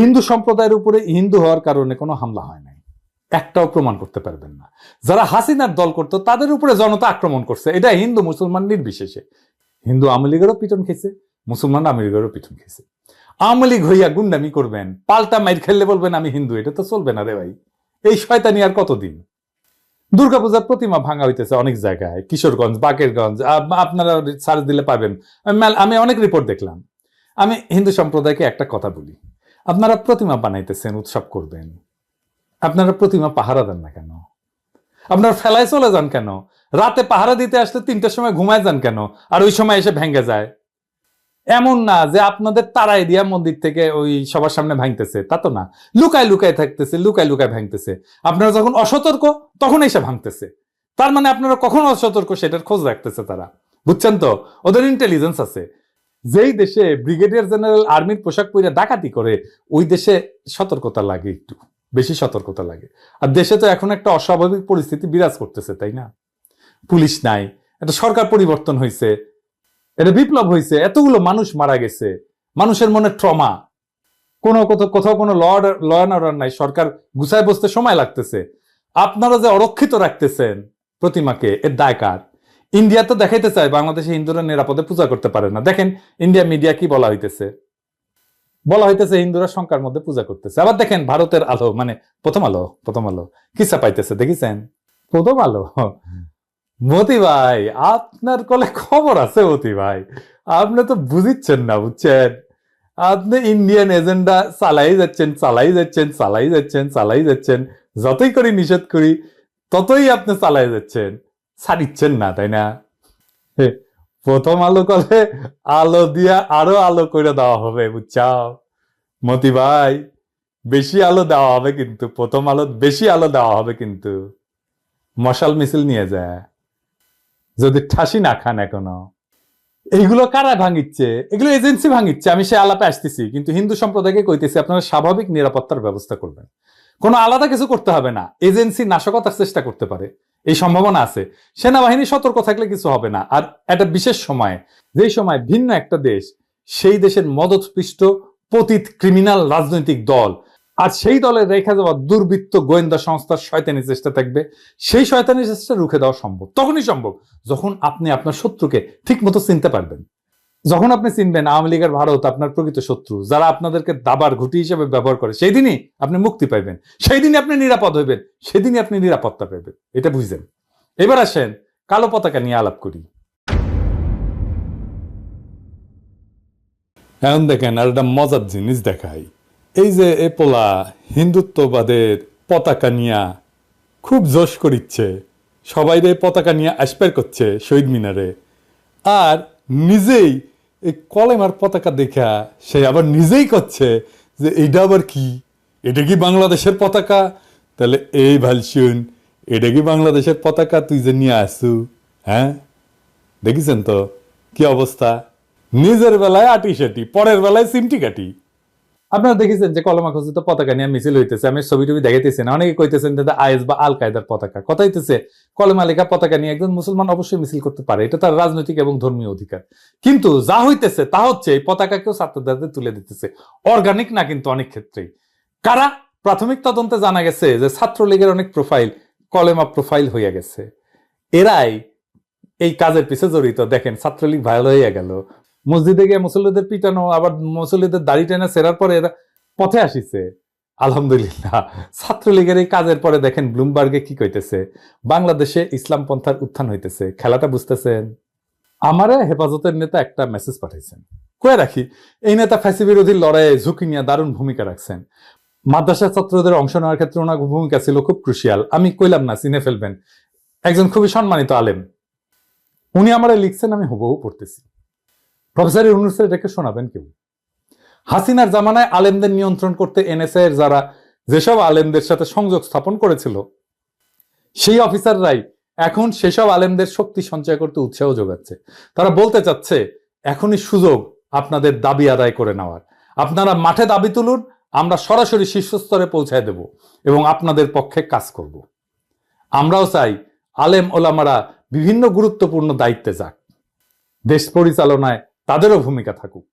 হিন্দু সম্প্রদায়ের উপরে হিন্দু হওয়ার কারণে কোনো হামলা হয় নাই। একটাও প্রমাণ করতে পারবেন না। যারা হাসিনার দল করতো, তাদের উপরে জনতা আক্রমণ করছে। এটা হিন্দু মুসলমান নির্বিশেষে। হিন্দু আওয়ামী লীগেরও পিটন খেয়েছে, মুসলমান আওয়ামী লীগেরও পিটন খেয়েছে। আওয়ামী লীগ হইয়া গুন্ডামি করবেন, পাল্টা মাইর খেললে বলবেন, আমি হিন্দু, এটা তো চলবে না রে ভাই। এই শয়তানি আর কতদিন? দুর্গাপূজার প্রতিমা ভাঙা হইতেছে অনেক জায়গায়, কিশোরগঞ্জ, বাকেরগঞ্জ আপনারা সার্চ দিলে পাবেন। আমি আমি অনেক রিপোর্ট দেখলাম। আমি হিন্দু সম্প্রদায়কে একটা কথা বলি। আপনারা প্রতিমা বানাইতেছেন, উৎসব করবেন। আপনারা প্রতিমা পাহারা দেন না কেন? আপনারা ফেলায় চলে যান কেন? রাতে পাহারা দিতে আসলে তিনটার সময় ঘুমায় যান কেন? আর ওই সময় এসে ভেঙে যায়। এমন না যে আপনাদের তারাই দিয়া মন্দির থেকে ওই সবার সামনে ভাঙতেছে, তা তো না। লুকায় লুকায় থাকতেছে, লুকায় লুকায় ভাঙতেছে। আপনারা যখন অসতর্ক, তখন এসে ভাঙতেছে। তার মানে আপনারা কখন অসতর্ক, সেটার খোঁজ রাখতেছে তারা। বুঝছেন তো? ওদের ইন্টেলিজেন্স আছে। যেই দেশে ব্রিগেডিয়ার জেনারেল আর্মির পোশাক পরে ডাকাতি করে, ওই দেশে সতর্কতা লাগে একটু, বেশি সতর্কতা লাগে। আর দেশে তো এখন একটা অস্বাভাবিক পরিস্থিতি বিরাজ করতেছে, তাই না? পুলিশ নাই, একটা সরকার পরিবর্তন হয়েছে এটা বিপ্লব হয়েছে এতগুলো মানুষ মারা গেছে, মানুষের মনে ট্রমা। কোনো কোথাও কোথাও কোনো ল ল অ্যান্ড অর্ডার নাই, সরকার গুছায় বসতে সময় লাগতেছে। আপনারা যে অরক্ষিত রাখতেছেন প্রতিমাকে, এর দায় কার? ইন্ডিয়া তো দেখাইতে চায়, বাংলাদেশে হিন্দুরা নিরাপদে পূজা করতে পারে না। দেখেন, ইন্ডিয়া মিডিয়া কি বলা হইতেছে? বলা হইতেছে হিন্দুরা শঙ্কার মধ্যে পূজা করতেছে। আবার দেখেন, ভারতের আলো মানে প্রথম আলো প্রথম আলো কিসা পাইতেছে, দেখেছেন? প্রথম আলো। মতি ভাই, আপনার কলে খবর আছে মতি ভাই। আপনি তো বুঝিচ্ছেন না, বুঝছেন? আপনি ইন্ডিয়ান এজেন্ডা, চালাই যাচ্ছেন চালাই যাচ্ছেন চালাই যাচ্ছেন চালাই যাচ্ছেন। যতই করি, নিষেধ করি, ততই আপনি চালাই যাচ্ছেন। ছাড়িচ্ছেন না, তাই না? প্রথম আলো কলে আলো দিয়া আরও আলো করে দেওয়া হবে, বুঝছাও? মতি ভাই, বেশি আলো দেওয়া হবে কিন্তু, প্রথম আলো বেশি আলো দেওয়া হবে কিন্তু। মশাল মিছিল নিয়ে যায়। যদি ঠাসি না খান এখনও। এইগুলো কারা ভাঙিচ্ছে? এগুলো এজেন্সি ভাঙিচ্ছে, আমি সে আলাপে আসতেছি, কিন্তু হিন্দু সম্প্রদায়কে কইতেছি, আপনারা স্বাভাবিক নিরাপত্তার ব্যবস্থা করবেন। কোনো আলাদা কিছু করতে হবে না, এজেন্সি নাশকতার চেষ্টা করতে পারে। এই সম্ভাবনা আছে। সেনাবাহিনী সতর্ক থাকলে কিছু হবে না। আর একটা বিশেষ সময়ে, যেই সময় ভিন্ন একটা দেশ, সেই দেশের মদতপৃষ্ট পতিত ক্রিমিনাল রাজনৈতিক দল, আর সেই দলের রেখা যাওয়া দুর্বৃত্ত গোয়েন্দা সংস্থার শয়তানি চেষ্টা থাকবে, সেই শয়তানি চেষ্টা রুখে দেওয়া সম্ভব। তখনই সম্ভব, যখন আপনি আপনার শত্রুকে ঠিক মতো চিনতে পারবেন। যখন আপনি চিনবেন আওয়ামী লীগের ভারত আপনার প্রকৃত শত্রু, যারা আপনাদেরকে দাবার ঘুটি হিসেবে ব্যবহার করে, সেই দিনই আপনি মুক্তি পাইবেন। সেই দিনই আপনি নিরাপদ হইবেন সেদিনই আপনি নিরাপত্তা পাইবেন। এটা বুঝলেন এবার আসেন কালো পতাকা নিয়ে আলাপ করি। এখন দেখেন আর একটা মজার জিনিস দেখাই। এই যে এ পোলা হিন্দুত্ববাদের পতাকা নিয়া খুব জোশ করিচ্ছে, সবাই পতাকা নিয়ে আসপার করছে শহীদ মিনারে। আর নিজেই এই কলেমার পতাকা দেখা সে আবার নিজেই করছে যে এইটা আবার কি? এটা কি বাংলাদেশের পতাকা? তাহলে এই ভালসুন এটা কি বাংলাদেশের পতাকা? তুই যে নিয়ে আসু হ্যাঁ? দেখিছেন তো? কি অবস্থা? নিজের বেলায় আটি সেটি, পরের বেলায় সিমটি কাটি। আপনারা দেখেছেন যে কলমা খচিত পতাকা নিয়ে মিছিল হইতেছে, আমি ছবি টবি দেখাইতেছি অনেকে কইতেছেন যে আইএস বা আল কায়দার পতাকা। কথা হইতেছে কলমা লেখা পতাকা নিয়ে একজন মুসলমান অবশ্যই মিছিল করতে পারে, এটা তার রাজনৈতিক এবং ধর্মীয় অধিকার। কিন্তু যা হইতেছে, তা হচ্ছে এই পতাকাকেও ছাত্রদের তুলে দিতেছে। অর্গানিক না কিন্তু অনেক ক্ষেত্রেই। কারা? প্রাথমিক তদন্তে জানা গেছে যে ছাত্রলীগের অনেক প্রোফাইল কলেমা প্রোফাইল হইয়া গেছে। এরাই এই কাজের পিছে জড়িত। দেখেন, ছাত্রলীগ ভাইরাল হইয়া গেল। মসজিদে গিয়ে মুসল্লিদের পিটানো, আবার মুসল্লিদের দাড়ি টেনে সেরার পরে এরা পথে আসিছে। আলহামদুলিল্লাহ। ছাত্রলীগের এই কাজের পরে দেখেন ব্লুমবার্গে কি কইতেছে? বাংলাদেশে ইসলাম পন্থার উত্থান হইতেছে। খেলাটা বুঝতেছেন? আমারে হেফাজতের নেতা একটা মেসেজ পাঠাইছেন। কয়ে রাখি, এই নেতা ফ্যাসি বিরোধী লড়াইয়ে ঝুঁকি নিয়ে দারুণ ভূমিকা রাখছেন। মাদ্রাসা ছাত্রদের অংশ নেওয়ার ক্ষেত্রে ওনার ভূমিকা ছিল খুব ক্রুশিয়াল আমি কইলাম না, চিনে ফেলবেন। একজন খুবই সম্মানিত আলেম। উনি আমারে লিখছেন, আমি হুবহু পড়তেছি। প্রফেসর ইউনুসের এটাকে শোনাবেন কেউ? হাসিনার জামানায় আলেমদের নিয়ন্ত্রণ করতে এনএসএ এর যারা যেসব আলেমদের সাথে সংযোগ স্থাপন করেছিল, সেই অফিসাররাই এখন সেসব আলেমদের শক্তি সঞ্চয় করতে উৎসাহ যোগাচ্ছে। তারা বলতে চাচ্ছে, এখনই সুযোগ আপনাদের দাবি আদায় করে নেওয়ার। আপনারা মাঠে দাবি তুলুন, আমরা সরাসরি শীর্ষস্তরে পৌঁছায় দেব এবং আপনাদের পক্ষে কাজ করব। আমরাও চাই আলেম ওলামারা বিভিন্ন গুরুত্বপূর্ণ দায়িত্বে যাক। দেশ পরিচালনায় তাদেরও ভূমিকা থাকুক।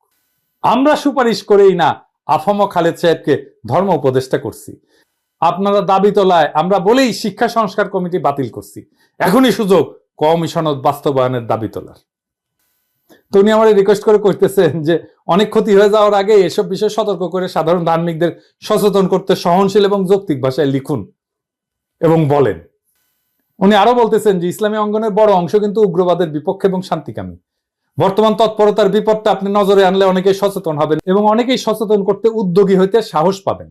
আমরা সুপারিশ করেই না, আফম খালেদ সাহেবকে ধর্ম উপদেষ্টা করছি। আপনারা দাবি তোলায় আমরা বলেই শিক্ষা সংস্কার কমিটি বাতিল করছি। এখনই সুযোগ কমিশনত বাস্তবায়নের দাবি তোলার। তো উনি আমার রিকোয়েস্ট করে করতেছেন যে, অনেক ক্ষতি হয়ে যাওয়ার আগে এসব বিষয়ে সতর্ক করে সাধারণ ধার্মিকদের সচেতন করতে সহনশীল এবং যৌক্তিক ভাষায় লিখুন এবং বলেন। উনি আরও বলতেছেন যে, ইসলামী অঙ্গনের বড় অংশ কিন্তু উগ্রবাদের বিপক্ষে এবং শান্তিকামী। বর্তমান তৎপরতার বিপদটা আপনি নজরে আনলে অনেকেই সচেতন হবেন এবং অনেকেই সচেতন করতে উদ্যোগী হইতে সাহস পাবেন।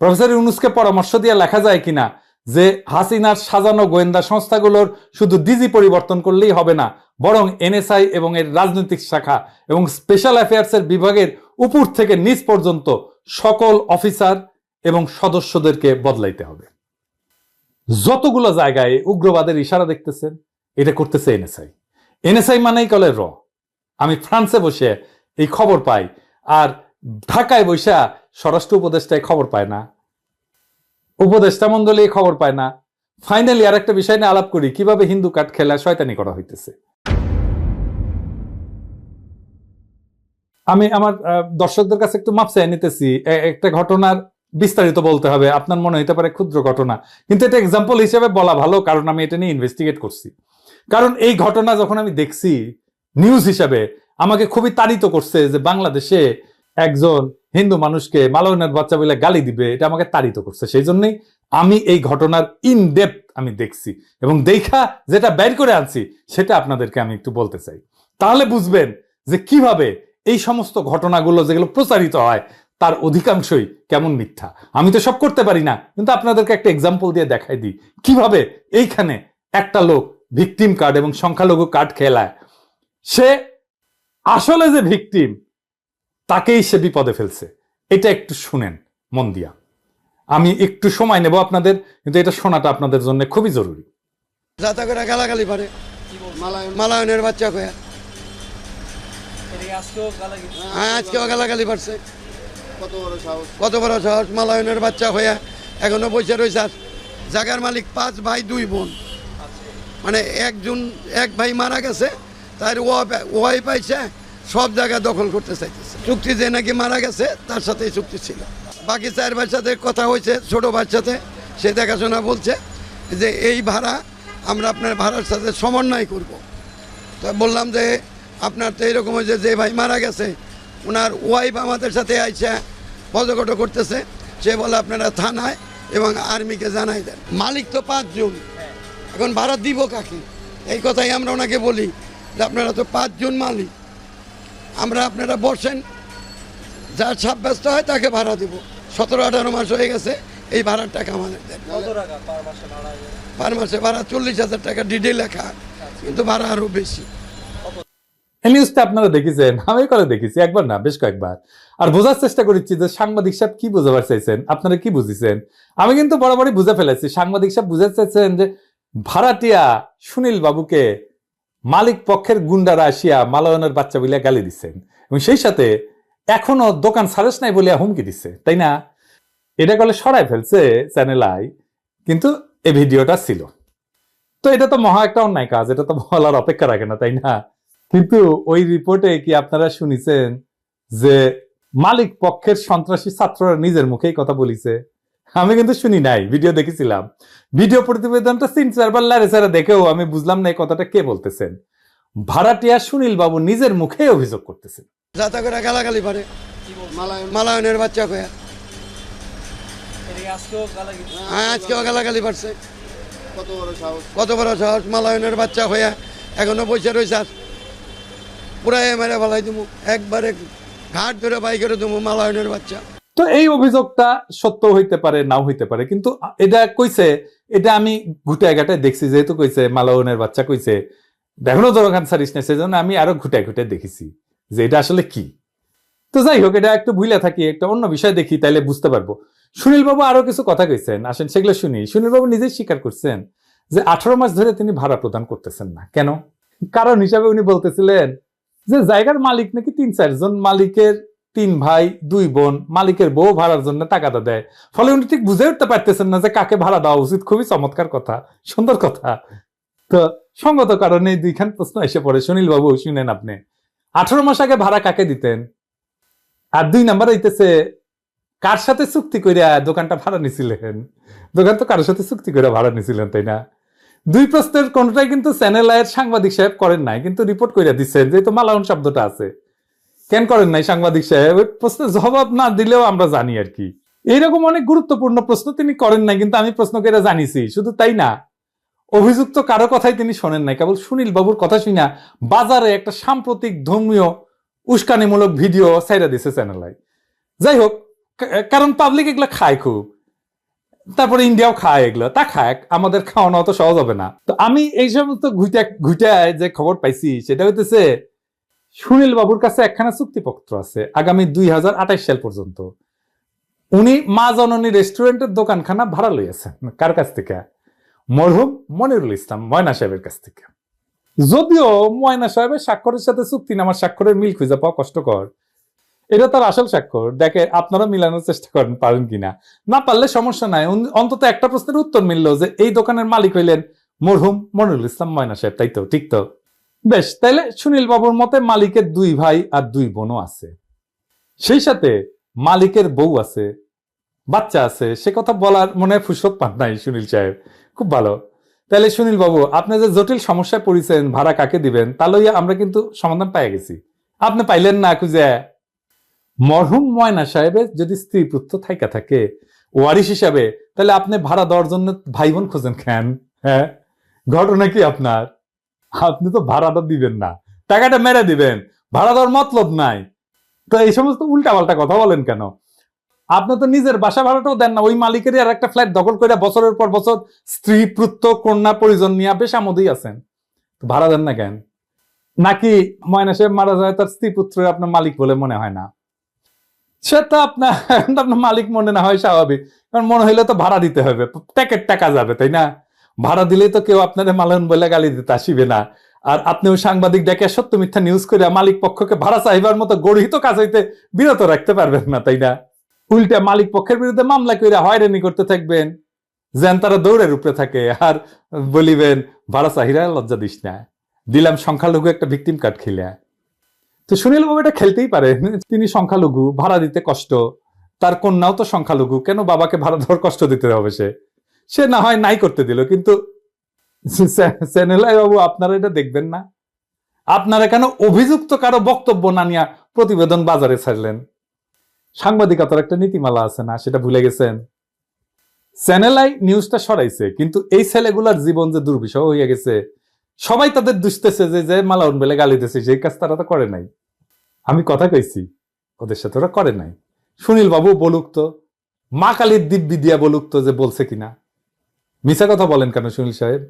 প্রফেসর ইউনুসকে পরামর্শ দিয়ে লেখা যায় কিনা যে হাসিনার সাজানো গোয়েন্দা সংস্থাগুলোর শুধু ডিজি পরিবর্তন করলেই হবে না, বরং এনএসআই এবং এর রাজনৈতিক শাখা এবং স্পেশাল অ্যাফেয়ার্সের বিভাগের উপর থেকে নিচ পর্যন্ত সকল অফিসার এবং সদস্যদেরকে বদলাইতে হবে। যতগুলো জায়গায় উগ্রবাদের ইশারা দেখতেছেন, এটা করতেছে এনএসআই। এনএসআই মানেই কলে র। আমি ফ্রান্সে বসে এই খবর পাই, আর ঢাকায় বসে স্বরাষ্ট্র উপদেষ্টায় খবর পায় না। উপদেষ্টা মন্ডলী খবর পায় না। ফাইনালি আর একটা বিষয় নিয়ে আলাপ করি, কীভাবে হিন্দু কাঠ খেলা শয়তানি করা হইতেছে। আমি আমার দর্শকদের কাছে একটু মাপ চাই নিতেছি। একটা ঘটনার বিস্তারিত বলতে হবে, আপনার মনে হইতে পারে ক্ষুদ্র ঘটনা। কিন্তু এটা এক্সাম্পল হিসেবে বলা ভালো, কারণ আমি এটা নিয়ে ইনভেস্টিগেট করছি। কারণ এই ঘটনা যখন আমি দেখছি নিউজ হিসাবে আমাকে খুবই তাড়িত করছে যে বাংলাদেশে একজন হিন্দু মানুষকে মালয়নের বাচ্চা বলে গালি দিবে, এটা আমাকে তাড়িত করছে। সেই জন্যই আমি এই ঘটনার ইন ডেপথ আমি দেখছি এবং দেখা যেটা বের করে আনছি, সেটা আপনাদেরকে আমি একটু বলতে চাই। তাহলে বুঝবেন যে কীভাবে এই সমস্ত ঘটনাগুলো যেগুলো প্রচারিত হয়, তার অধিকাংশই কেমন মিথ্যা। আমি তো সব করতে পারি না, কিন্তু আপনাদেরকে একটা এক্সাম্পল দিয়ে দেখাই দিই। কীভাবে এইখানে একটা লোক ভিকটিম কার্ড এবং সংখ্যালঘু কার্ড খেলায় সে আসলে যে ভিকটিম তাকেই সে বিপদে ফেলছে। এটা একটু শুনেন মন দিয়া। আমি একটু সময় নেব আপনাদের কিন্তু এটা শোনাটা আপনাদের জন্য খুবই জরুরি। যাতা করে গালাগালি পারে মালায়নের বাচ্চা কয়া হ্যাঁ আজকেও গালাগালি পারছে কত বড় সাহস। কত বড় সাহস মালায়নের বাচ্চা হইয়া এখনও বসে রয়েছে জাগার মালিক পাঁচ ভাই দুই বোন। মানে একজন এক ভাই মারা গেছে তার ওয়াই পাইছে, সব জায়গা দখল করতে চাইতেছে। চুক্তি যে নাকি মারা গেছে, তার সাথেই চুক্তি ছিল। বাকি চার সাথে কথা হয়েছে, ছোট সাথে। সে দেখাশোনা বলছে যে, এই ভাড়া আমরা আপনার ভাড়ার সাথে সমন্বয় করব। তো বললাম যে, আপনার তো এরকম হয়েছে যে ভাই মারা গেছে ওনার ওয়াইফ আমাদের সাথে আইসা পদকট করতেছে। সে বলে, আপনারা থানায় এবং আর্মিকে জানাই দেন। মালিক তো পাঁচজন। এখন ভাড়া দিব কাকে? এই কথাই আমরা ওনাকে বলি। যে আপনারা তো পাঁচজন মালিক। আমরা আপনারা বসেন যার সাব্যস্ত হয় তাকে ভাড়া দিব। সতেরো আঠারো মাস হয়ে গেছে এই ভাড়ার টাকা আমাদের দেন। পার মাসে ভাড়া চল্লিশ হাজার টাকা ডিডে লেখা কিন্তু ভাড়া আরও বেশি। এই নিউজটা আপনারা দেখেছেন আমি করে দেখেছি একবার না বেশ কয়েকবার। আর বোঝার চেষ্টা করেছি যে সাংবাদিক সাহেব কি বোঝাবার চাইছেন আপনারা কি বুঝেছেন? আমি কিন্তু বরাবরই বুঝে ফেলেছি সাংবাদিক সাহেব বুঝাতে চাইছেন যে ভাড়াটিয়া সুনীল বাবুকে মালিক পক্ষের গুন্ডারা আসিয়া মালয়নের বাচ্চা বলিয়া গালি দিচ্ছেন। এবং সেই সাথে এখনও দোকান সারেস নাই বলিয়া হুমকি দিচ্ছে, তাই না? এটা কলে সরাই ফেলছে চ্যানেল আই, কিন্তু এই ভিডিওটা ছিল। তো এটা তো মহা একটা অন্যায় কাজ, এটা তো বলার অপেক্ষা রাখে না, তাই না? কিন্তু ওই রিপোর্টে কি আপনারা শুনিছেন যে মালিক পক্ষের সন্ত্রাসী ছাত্ররা নিজের মুখেই কথা বলিছে? আমি কিন্তু শুনি নাই ভিডিও দেখেছিলাম। ভিডিও প্রতিবেদনটা তিন চারবার লারে চারে দেখেও আমি বুঝলাম না এই কথাটা কে বলতেছেন। ভাড়াটিয়া সুনীল বাবু নিজের মুখে অভিযোগ করতেছেন। যাতা করে গালাগালি পারে। মালায়নের বাচ্চা কয়া। হ্যাঁ আজকেও গালাগালি পারছে। কত বড় সাহস, মালায়নের বাচ্চা হইয়া এখনও বসে রয়েছে পুরাই মেরে ফেলাই দেবো একবারে ঘাট ধরে বাইকেরে দেবো মালায়নের বাচ্চা। তো এই অভিযোগটা সত্য হইতে পারে, নাও হইতে পারে। কিন্তু এটা কইছে, এটা আমি ঘুটায় ঘাটায় দেখছি, যেহেতু কইছে মালাউনের বাচ্চা কইছে দেখো দরকার সারিস না সেজন্য আমি আরও ঘুটায় ঘুটায় দেখেছি যে এটা আসলে কি। তো যাই হোক, এটা একটু ভুলে থাকি, একটা অন্য বিষয় দেখি, তাইলে বুঝতে পারব। সুনীল বাবু আরও কিছু কথা কইছেন, আসেন সেগুলো শুনি। সুনীল বাবু নিজেই স্বীকার করছেন যে আঠারো মাস ধরে তিনি ভাড়া প্রদান করতেছেন না। কেন? কারণ হিসাবে উনি বলতেছিলেন যে জায়গার মালিক নাকি তিন চারজন মালিকের তিন ভাই, দুই বোন, মালিকের বউ ভাড়ার জন্য টাকাটা দেয়। ফলে উনি ঠিক বুঝে উঠতে পারতেছেন না যে কাকে ভাড়া দেওয়া উচিত। খুবই চমৎকার কথা, সুন্দর কথা। তো সঙ্গত কারণে দুইখান প্রশ্ন এসে পড়ে। সুনীল বাবু শুনেন আপনি। আঠারো মাস আগে ভাড়া কাকে দিতেন? আর দুই নাম্বার হইতেছে, কার সাথে চুক্তি কইরা দোকানটা ভাড়া নিছিলেন? দোকান তো কারোর সাথে চুক্তি করে ভাড়া নিছিলেন, তাই না? দুই প্রশ্নের কোনটাই কিন্তু চ্যানেল আয়ের সাংবাদিক সাহেব করেন নাই, কিন্তু রিপোর্ট কইরা দিচ্ছেন যেহেতু মালাউন শব্দটা আছে। কেন করেন নাই সাংবাদিক সাহেব প্রশ্নের জবাব না দিলেও আমরা জানি আর কি। এইরকম অনেক গুরুত্বপূর্ণ প্রশ্ন তিনি করেন নাই, কিন্তু আমি প্রশ্ন করে জানিছি, শুধু তাই না? অভিযুক্ত কারও কথাই তিনি শোনেন নাই, কেবল সুনীল বাবুর কথা শুনা বাজারে একটা সাম্প্রতিক ধর্মীয় উস্কানিমূলক ভিডিও ছাইরা দিছে চ্যানেলাই যাই হোক কারণ পাবলিক এগুলো খায় খুব। তারপরে ইন্ডিয়াও খায় এগুলো, তা খায় আমাদের খাওয়ানো অত সহজ হবে না। তো আমি এই সমস্ত ঘুইটা, ঘুইটায় যে খবর পাইছি, সেটা হইতেছে সুনীল বাবুর কাছে একখানা চুক্তিপত্র আছে, আগামী দুই সাল পর্যন্ত। উনি মা জননী রেস্টুরেন্টের দোকানখানা ভাড়া লইয়াছেন। কার কাছ থেকে? মরহুম মনিরুল ইসলাম, ময়না সাহেবের কাছ থেকে। যদিও ময়না সাহেবের স্বাক্ষরের সাথে চুক্তিনামার স্বাক্ষরের মিল খুঁজে পাওয়া কষ্টকর। এটা তার আসল স্বাক্ষর। দেখে আপনারা মিলানোর চেষ্টা করেন, পারেন কিনা। না পারলে সমস্যা নাই। অন্তত একটা প্রশ্নের উত্তর মিললো যে, এই দোকানের মালিক হইলেন মরহুম মনিরুল ইসলাম, ময়না সাহেব, তাই তো? ঠিক তো? বেশ, তাইলে সুনীল বাবুর মতে মালিকের দুই ভাই আর দুই বোনও আছে। সেই সাথে মালিকের বউ আছে, বাচ্চা আছে, সে কথা বলার মনে ফুসত পান নাই সুনীল সাহেব। খুব ভালো। তাহলে সুনীল বাবু আপনি যে জটিল সমস্যায় পড়েছেন, ভাড়া কাকে দিবেন, তা লইয়া আমরা কিন্তু সমাধান পাই গেছি। আপনি পাইলেন না খুঁজে। মরহুম ময়না সাহেবের যদি স্ত্রী পুত্র থাইকা থাকে, ওয়ারিশ হিসাবে তাহলে আপনি ভাড়া দেওয়ার জন্য ভাই বোন খোঁজেন কেন? হ্যাঁ? ঘটনা কি আপনার? আপনি তো ভাড়াটা দিবেন না, টাকাটা মেরে দিবেন, ভাড়া দেওয়ার মতলব নাই। তো এই সমস্ত উল্টাপাল্টা কথা বলেন কেন? আপনি তো নিজের বাসা ভাড়াটাও দেন না, ওই মালিকেরই আর একটা ফ্ল্যাট দখল করে বছরের পর বছর স্ত্রী, পুত্র, কন্যা, পরিজন নিয়ে বেশ আমোদেই আছেন। ভাড়া দেন না কেন? নাকি ময়না সাহেব মারা যায়, তার স্ত্রী পুত্রের আপনার মালিক বলে মনে হয় না? সে তো আপনার আপনার মালিক মনে না হয় স্বাভাবিক, কারণ মনে হইলে তো ভাড়া দিতে হবে, প্যাকেট টাকা যাবে, তাই না? ভাড়া দিলেই তো কেউ আপনার মালন বলে গালি দিতে আসিবে না। আর আপনিও সাংবাদিক ডেকে সত্য মিথ্যা নিউজ করে মালিক পক্ষকে ভাড়া চাইবার মতো গড়িত কাজ হইতে বিরত রাখতে পারবেন না, তাই না? উল্টা মালিক পক্ষের বিরুদ্ধে মামলা করে হয়রানি করতে থাকবেন, যেন তারা দৌড়ের উপরে থাকে। আর বলিবেন, ভাড়া চাহিরা লজ্জা দিস না। দিলাম সংখ্যালঘু একটা ভিকটিম কার্ড খেলে। তো সুনীল বাবু এটা খেলতেই পারেন তিনি সংখ্যালঘু, ভাড়া দিতে কষ্ট। তার কন্যাও তো সংখ্যালঘু, কেন বাবাকে ভাড়া দেওয়ার কষ্ট দিতে হবে সে? সে না হয় নাই করতে দিল, কিন্তু বাবু আপনারা এটা দেখবেন না। আপনারা কেন অভিযুক্ত কারও বক্তব্য না নিয়ে প্রতিবেদন বাজারে ছাড়লেন? সাংবাদিকতার একটা নীতিমালা আছে না, সেটা ভুলে গেছেন? চ্যানেলাই নিউজটা সরাইছে, কিন্তু এই ছেলেগুলার জীবন যে দুর্বিষহ হয়ে গেছে, সবাই তাদের দুষতেছে যে যে মালাউন বেলে গালি দিতেছে সেই কাজ তারা তো করে নাই। আমি কথা কইছি, ওদের সাথে ওরা করে নাই। সুনীল বাবু বলুক তো, মা কালীর দিব্যি দিয়া বলুক তো যে বলছে কিনা। মিছা কথা বলেন কেন সুনীল সাহেব?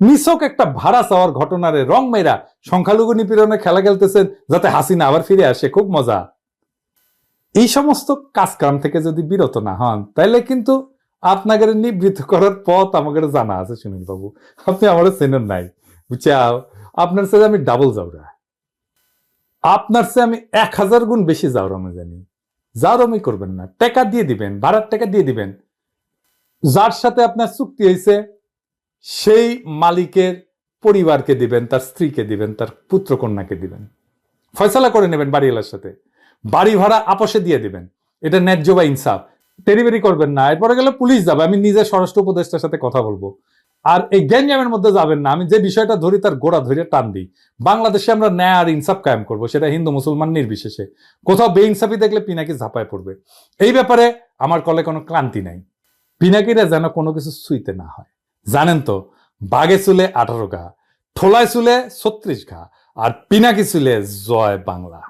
নিছক একটা ভাড়া চাওয়ার ঘটনারে রং মেয়েরা সংখ্যালঘু নিপীড়নে খেলা খেলতেছেন যাতে হাসিনা আবার ফিরে আসে, খুব মজা। এই সমস্ত কাজকাম থেকে যদি বিরত না হন তাহলে কিন্তু আপনাকে নিবৃত করার পথ আমাকে জানা আছে সুনীল বাবু। আপনি আমার চেনেন নাই। বুঝছাও আপনার সাথে আমি ডাবল যাওরা আপনার চেয়ে আমি এক হাজার গুণ বেশি যাওরামে জানি। যাওরামি করবেন না। টাকা দিয়ে দিবেন, ভাড়ার টাকা দিয়ে দিবেন। যার সাথে আপনার চুক্তি হয়েছে সেই মালিকের পরিবারকে দিবেন, তার স্ত্রীকে দিবেন, তার পুত্র কন্যাকে দিবেন। ফয়সালা করে নেবেন বাড়িওয়ালার সাথে। বাড়ি ভাড়া আপসে দিয়ে দিবেন। এটা ন্যায্য বা ইনসাফ। তেরিবেরি করবেন না। এরপরে গেলে পুলিশ যাবে। আমি নিজে স্বরাষ্ট্র উপদেষ্টার সাথে কথা বলব। আর এই গ্যাঞ্জামের মধ্যে যাবেন না। আমি যে বিষয়টা ধরি, তার গোড়া ধরে টান দিই। বাংলাদেশে আমরা ন্যায় আর ইনসাফ কায়েম করব। সেটা হিন্দু মুসলমান নির্বিশেষে। কোথাও বেইনসাফি দেখলে পিনাকি ঝাঁপায় পড়বে। এই ব্যাপারে আমার কলে কোনো ক্লান্তি নাই। পিনাকিরা যেন কোনো কিছু ছুঁইতে না হয়। জানেন তো বাগে চুলে আঠারো ঘা ঠোলায় চুলে ছত্রিশ ঘা আর পিনাকি চুলে জয় বাংলা।